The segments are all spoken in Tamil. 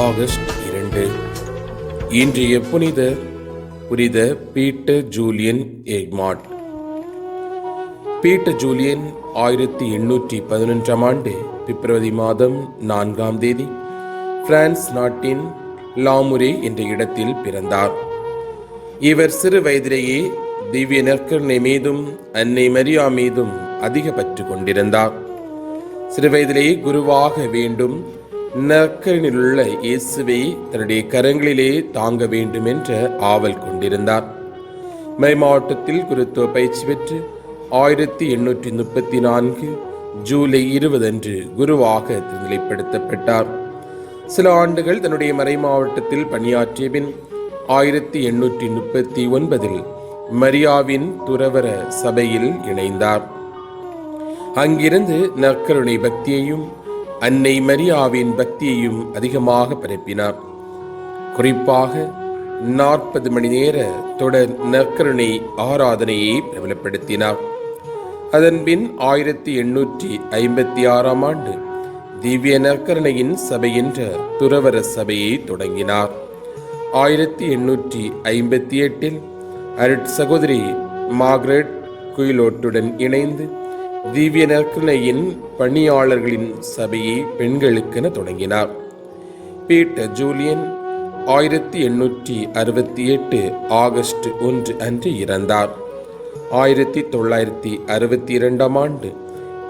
ஆகஸ்ட் இரண்டு. இன்றைய புனித புனித பீட்டர் ஜூலியன் எக்மாட் பீட்டர் ஜூலியன் ஆயிரத்தி எண்ணூற்றி பதினொன்றாம் ஆண்டு பிப்ரவரி மாதம் நான்காம் தேதி பிரான்ஸ் நாட்டின் லாமுரே என்ற இடத்தில் பிறந்தார். இவர் சிறு வயதிலேயே திவ்ய நற்கருணை மீதும் அன்னை மரியா மீதும் அதிக பற்று கொண்டிருந்தார் சிறுவயதிலேயே குருவாக வேண்டும் நற்கரனிலுள்ள இயேசுவை தன்னுடைய கரங்களிலே தாங்க வேண்டும் என்ற ஆவல் கொண்டிருந்தார். மை மாவட்டத்தில் குருத்துவ பயிற்சி பெற்று ஆயிரத்தி எண்ணூற்றி முப்பத்தி நான்கு ஜூலை இருபது அன்று குருவாக நிலைப்படுத்தப்பட்டார் சில ஆண்டுகள் தன்னுடைய மறை மாவட்டத்தில் பணியாற்றிய பின் ஆயிரத்தி எண்ணூற்றி முப்பத்தி ஒன்பதில் மரியாவின் துறவர சபையில் இணைந்தார். அங்கிருந்து நற்கருணை பக்தியையும் அன்னை மரியாவின் பக்தியையும் அதிகமாக பரப்பினார். குறிப்பாக நாற்பது மணி நேர தொடர் நற்கருணை ஆராதனையை பிரபலப்படுத்தினார். அதன்பின் ஆயிரத்தி எண்ணூற்றி ஐம்பத்தி ஆறாம் ஆண்டு திவ்ய நற்கரணையின் சபை என்ற துறவர சபையை தொடங்கினார். ஆயிரத்தி எண்ணூற்றி ஐம்பத்தி எட்டில் அருட் சகோதரி மார்கரெட் குயிலோட்டுடன் இணைந்து திவ்ய நற்கருணையின் பணியாளர்களின் சபையை பெண்களுக்கென தொடங்கினார். பீட்டர் ஜூலியன் ஆயிரத்தி எண்ணூற்றி அறுபத்தி எட்டு ஆகஸ்ட் ஒன்று அன்று இறந்தார். ஆயிரத்தி தொள்ளாயிரத்தி அறுபத்தி இரண்டாம் ஆண்டு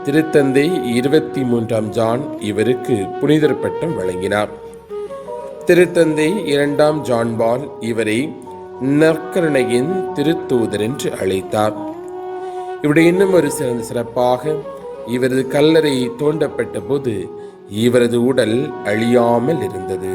திருத்தந்தை இருபத்தி மூன்றாம் ஜான் இவருக்கு புனிதர் பட்டம் வழங்கினார். திருத்தந்தை இரண்டாம் ஜான்பால் இவரை நற்கரணையின் திருத்தூதர் என்று அழைத்தார். இவருடைய இன்னும் ஒரு சிறந்த சிறப்பாக இவரது கல்லறை தோண்டப்பட்ட போது இவரது உடல் அழியாமல் இருந்தது